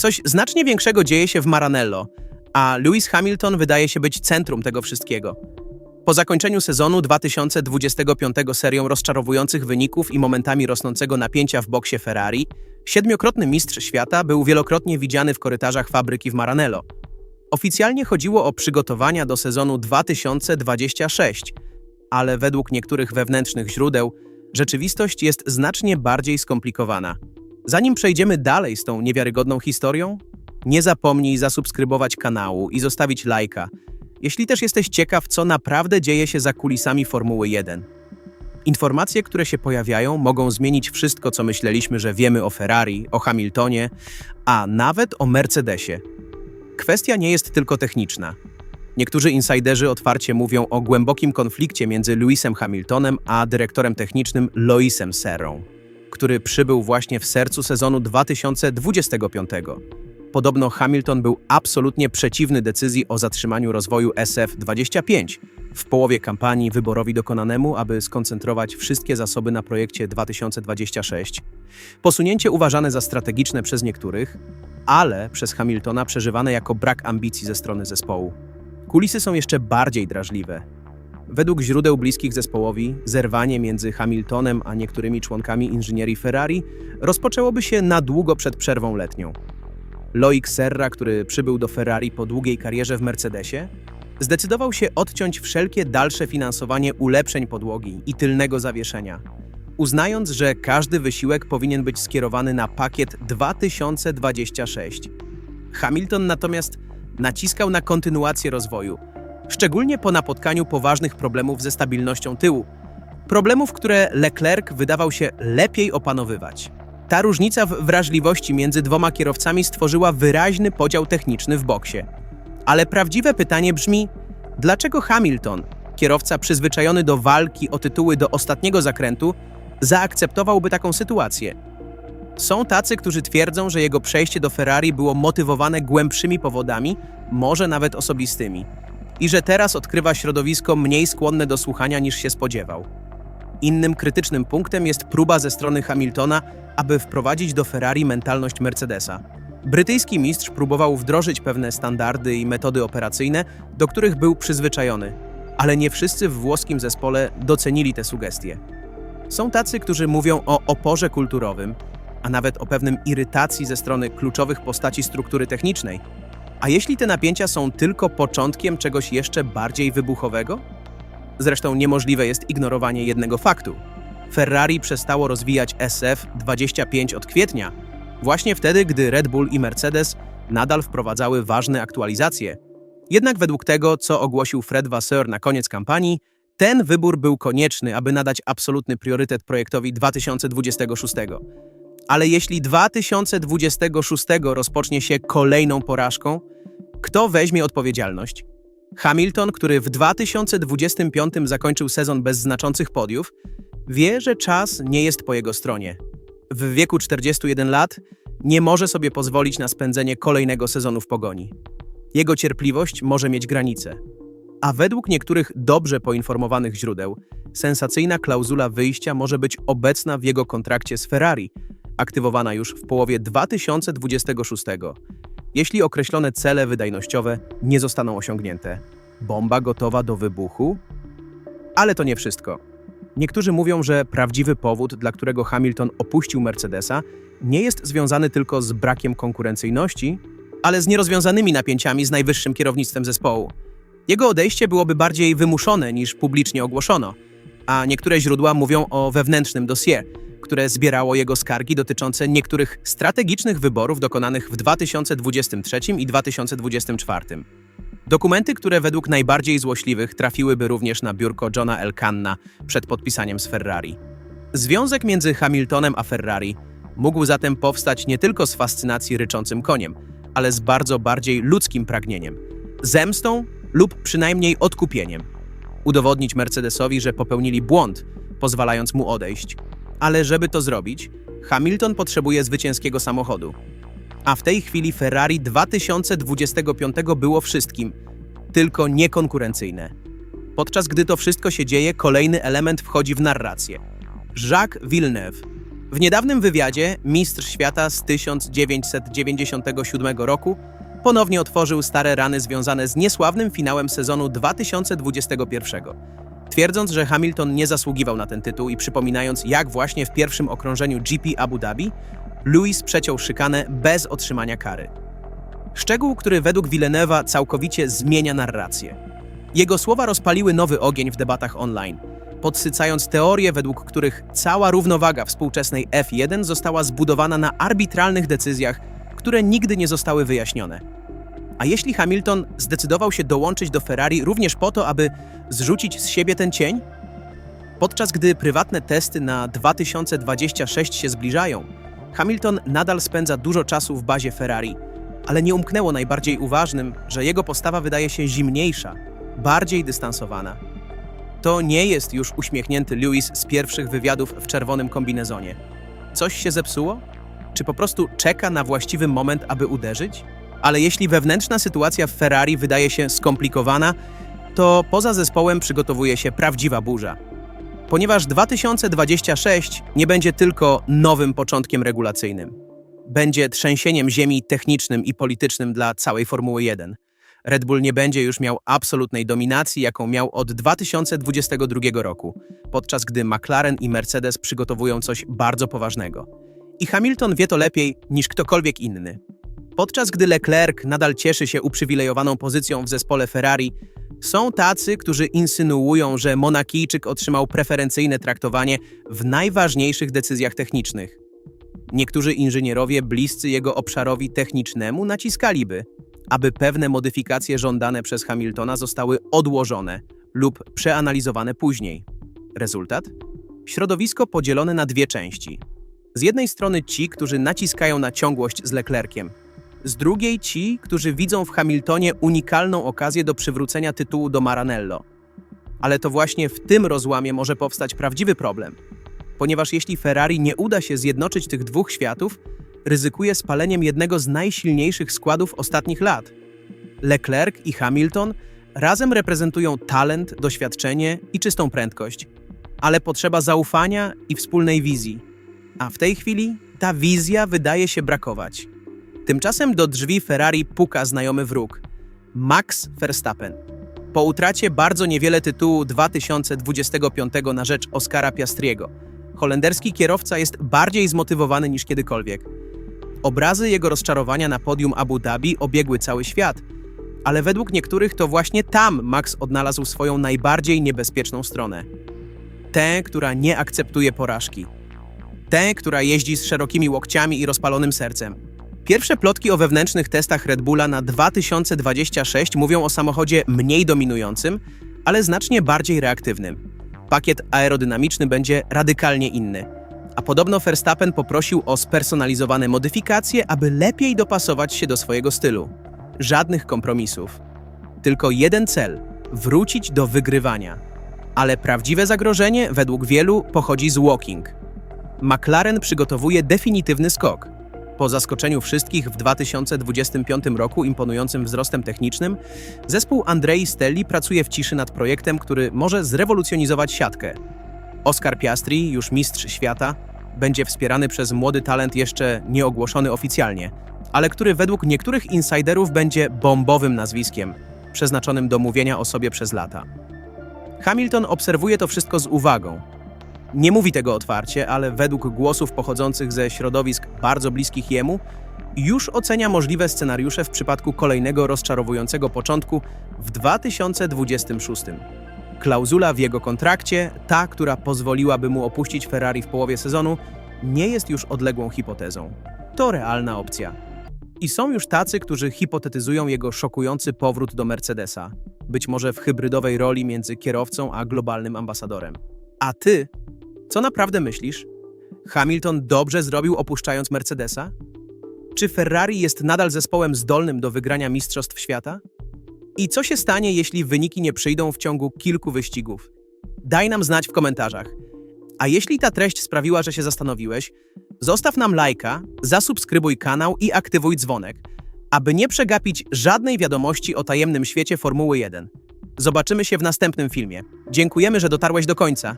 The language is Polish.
Coś znacznie większego dzieje się w Maranello, a Lewis Hamilton wydaje się być centrum tego wszystkiego. Po zakończeniu sezonu 2025 serią rozczarowujących wyników i momentami rosnącego napięcia w boksie Ferrari, siedmiokrotny mistrz świata był wielokrotnie widziany w korytarzach fabryki w Maranello. Oficjalnie chodziło o przygotowania do sezonu 2026, ale według niektórych wewnętrznych źródeł rzeczywistość jest znacznie bardziej skomplikowana. Zanim przejdziemy dalej z tą niewiarygodną historią, nie zapomnij zasubskrybować kanału i zostawić lajka, jeśli też jesteś ciekaw, co naprawdę dzieje się za kulisami Formuły 1. Informacje, które się pojawiają, mogą zmienić wszystko, co myśleliśmy, że wiemy o Ferrari, o Hamiltonie, a nawet o Mercedesie. Kwestia nie jest tylko techniczna. Niektórzy insiderzy otwarcie mówią o głębokim konflikcie między Lewisem Hamiltonem a dyrektorem technicznym Loisem Serrą, który przybył właśnie w sercu sezonu 2025. Podobno Hamilton był absolutnie przeciwny decyzji o zatrzymaniu rozwoju SF-25 w połowie kampanii wyborowi dokonanemu, aby skoncentrować wszystkie zasoby na projekcie 2026. Posunięcie uważane za strategiczne przez niektórych, ale przez Hamiltona przeżywane jako brak ambicji ze strony zespołu. Kulisy są jeszcze bardziej drażliwe. Według źródeł bliskich zespołowi, zerwanie między Hamiltonem a niektórymi członkami inżynierii Ferrari rozpoczęłoby się na długo przed przerwą letnią. Loic Serra, który przybył do Ferrari po długiej karierze w Mercedesie, zdecydował się odciąć wszelkie dalsze finansowanie ulepszeń podłogi i tylnego zawieszenia, uznając, że każdy wysiłek powinien być skierowany na pakiet 2026. Hamilton natomiast naciskał na kontynuację rozwoju, szczególnie po napotkaniu poważnych problemów ze stabilnością tyłu, problemów, które Leclerc wydawał się lepiej opanowywać. Ta różnica w wrażliwości między dwoma kierowcami stworzyła wyraźny podział techniczny w boksie. Ale prawdziwe pytanie brzmi, dlaczego Hamilton, kierowca przyzwyczajony do walki o tytuły do ostatniego zakrętu, zaakceptowałby taką sytuację? Są tacy, którzy twierdzą, że jego przejście do Ferrari było motywowane głębszymi powodami, może nawet osobistymi, i że teraz odkrywa środowisko mniej skłonne do słuchania niż się spodziewał. Innym krytycznym punktem jest próba ze strony Hamiltona, aby wprowadzić do Ferrari mentalność Mercedesa. Brytyjski mistrz próbował wdrożyć pewne standardy i metody operacyjne, do których był przyzwyczajony, ale nie wszyscy w włoskim zespole docenili te sugestie. Są tacy, którzy mówią o oporze kulturowym, a nawet o pewnym irytacji ze strony kluczowych postaci struktury technicznej. A jeśli te napięcia są tylko początkiem czegoś jeszcze bardziej wybuchowego? Zresztą niemożliwe jest ignorowanie jednego faktu. Ferrari przestało rozwijać SF25 od kwietnia, właśnie wtedy, gdy Red Bull i Mercedes nadal wprowadzały ważne aktualizacje. Jednak według tego, co ogłosił Fred Vasseur na koniec kampanii, ten wybór był konieczny, aby nadać absolutny priorytet projektowi 2026. Ale jeśli 2026 rozpocznie się kolejną porażką, kto weźmie odpowiedzialność? Hamilton, który w 2025 zakończył sezon bez znaczących podiów, wie, że czas nie jest po jego stronie. W wieku 41 lat nie może sobie pozwolić na spędzenie kolejnego sezonu w pogoni. Jego cierpliwość może mieć granice. A według niektórych dobrze poinformowanych źródeł, sensacyjna klauzula wyjścia może być obecna w jego kontrakcie z Ferrari, aktywowana już w połowie 2026, jeśli określone cele wydajnościowe nie zostaną osiągnięte. Bomba gotowa do wybuchu? Ale to nie wszystko. Niektórzy mówią, że prawdziwy powód, dla którego Hamilton opuścił Mercedesa, nie jest związany tylko z brakiem konkurencyjności, ale z nierozwiązanymi napięciami z najwyższym kierownictwem zespołu. Jego odejście byłoby bardziej wymuszone niż publicznie ogłoszono, a niektóre źródła mówią o wewnętrznym dossier, które zbierało jego skargi dotyczące niektórych strategicznych wyborów dokonanych w 2023 i 2024. Dokumenty, które według najbardziej złośliwych trafiłyby również na biurko Johna Elkanna przed podpisaniem z Ferrari. Związek między Hamiltonem a Ferrari mógł zatem powstać nie tylko z fascynacji ryczącym koniem, ale z bardzo bardziej ludzkim pragnieniem zemstą lub przynajmniej odkupieniem. Udowodnić Mercedesowi, że popełnili błąd, pozwalając mu odejść. Ale żeby to zrobić, Hamilton potrzebuje zwycięskiego samochodu. A w tej chwili Ferrari 2025 było wszystkim, tylko niekonkurencyjne. Podczas gdy to wszystko się dzieje, kolejny element wchodzi w narrację. Jacques Villeneuve, W niedawnym wywiadzie mistrz świata z 1997 roku ponownie otworzył stare rany związane z niesławnym finałem sezonu 2021, twierdząc, że Hamilton nie zasługiwał na ten tytuł i przypominając, jak właśnie w pierwszym okrążeniu GP Abu Dhabi Lewis przeciął szykanę bez otrzymania kary. Szczegół, który według Villeneuve'a całkowicie zmienia narrację. Jego słowa rozpaliły nowy ogień w debatach online, podsycając teorie, według których cała równowaga współczesnej F1 została zbudowana na arbitralnych decyzjach, które nigdy nie zostały wyjaśnione. A jeśli Hamilton zdecydował się dołączyć do Ferrari również po to, aby zrzucić z siebie ten cień? Podczas gdy prywatne testy na 2026 się zbliżają, Hamilton nadal spędza dużo czasu w bazie Ferrari, ale nie umknęło najbardziej uważnym, że jego postawa wydaje się zimniejsza, bardziej dystansowana. To nie jest już uśmiechnięty Lewis z pierwszych wywiadów w czerwonym kombinezonie. Coś się zepsuło? Czy po prostu czeka na właściwy moment, aby uderzyć? Ale jeśli wewnętrzna sytuacja w Ferrari wydaje się skomplikowana, to poza zespołem przygotowuje się prawdziwa burza. Ponieważ 2026 nie będzie tylko nowym początkiem regulacyjnym. Będzie trzęsieniem ziemi technicznym i politycznym dla całej Formuły 1. Red Bull nie będzie już miał absolutnej dominacji, jaką miał od 2022 roku, podczas gdy McLaren i Mercedes przygotowują coś bardzo poważnego. I Hamilton wie to lepiej niż ktokolwiek inny. Podczas gdy Leclerc nadal cieszy się uprzywilejowaną pozycją w zespole Ferrari, są tacy, którzy insynuują, że Monakijczyk otrzymał preferencyjne traktowanie w najważniejszych decyzjach technicznych. Niektórzy inżynierowie bliscy jego obszarowi technicznemu naciskaliby, aby pewne modyfikacje żądane przez Hamiltona zostały odłożone lub przeanalizowane później. Rezultat? Środowisko podzielone na dwie części. Z jednej strony ci, którzy naciskają na ciągłość z Leclerciem, z drugiej ci, którzy widzą w Hamiltonie unikalną okazję do przywrócenia tytułu do Maranello. Ale to właśnie w tym rozłamie może powstać prawdziwy problem, ponieważ jeśli Ferrari nie uda się zjednoczyć tych dwóch światów, ryzykuje spaleniem jednego z najsilniejszych składów ostatnich lat. Leclerc i Hamilton razem reprezentują talent, doświadczenie i czystą prędkość, ale potrzeba zaufania i wspólnej wizji. A w tej chwili ta wizja wydaje się brakować. Tymczasem do drzwi Ferrari puka znajomy wróg Max Verstappen. Po utracie bardzo niewiele tytułu 2025 na rzecz Oscara Piastriego, holenderski kierowca jest bardziej zmotywowany niż kiedykolwiek. Obrazy jego rozczarowania na podium Abu Dhabi obiegły cały świat, ale według niektórych to właśnie tam Max odnalazł swoją najbardziej niebezpieczną stronę. Tę, która nie akceptuje porażki. Tę, która jeździ z szerokimi łokciami i rozpalonym sercem. Pierwsze plotki o wewnętrznych testach Red Bulla na 2026 mówią o samochodzie mniej dominującym, ale znacznie bardziej reaktywnym. Pakiet aerodynamiczny będzie radykalnie inny. A podobno Verstappen poprosił o spersonalizowane modyfikacje, aby lepiej dopasować się do swojego stylu. Żadnych kompromisów. Tylko jeden cel wrócić do wygrywania. Ale prawdziwe zagrożenie, według wielu, pochodzi z walking. McLaren przygotowuje definitywny skok. Po zaskoczeniu wszystkich w 2025 roku imponującym wzrostem technicznym, zespół Andrei Stelli pracuje w ciszy nad projektem, który może zrewolucjonizować siatkę. Oscar Piastri, już mistrz świata, będzie wspierany przez młody talent jeszcze nieogłoszony oficjalnie, ale który według niektórych insiderów będzie bombowym nazwiskiem, przeznaczonym do mówienia o sobie przez lata. Hamilton obserwuje to wszystko z uwagą. Nie mówi tego otwarcie, ale według głosów pochodzących ze środowisk bardzo bliskich jemu, już ocenia możliwe scenariusze w przypadku kolejnego rozczarowującego początku w 2026. Klauzula w jego kontrakcie, ta, która pozwoliłaby mu opuścić Ferrari w połowie sezonu, nie jest już odległą hipotezą. To realna opcja. I są już tacy, którzy hipotetyzują jego szokujący powrót do Mercedesa, być może w hybrydowej roli między kierowcą a globalnym ambasadorem. A ty, co naprawdę myślisz? Hamilton dobrze zrobił opuszczając Mercedesa? Czy Ferrari jest nadal zespołem zdolnym do wygrania Mistrzostw Świata? I co się stanie, jeśli wyniki nie przyjdą w ciągu kilku wyścigów? Daj nam znać w komentarzach. A jeśli ta treść sprawiła, że się zastanowiłeś, zostaw nam lajka, zasubskrybuj kanał i aktywuj dzwonek, aby nie przegapić żadnej wiadomości o tajemnym świecie Formuły 1. Zobaczymy się w następnym filmie. Dziękujemy, że dotarłeś do końca.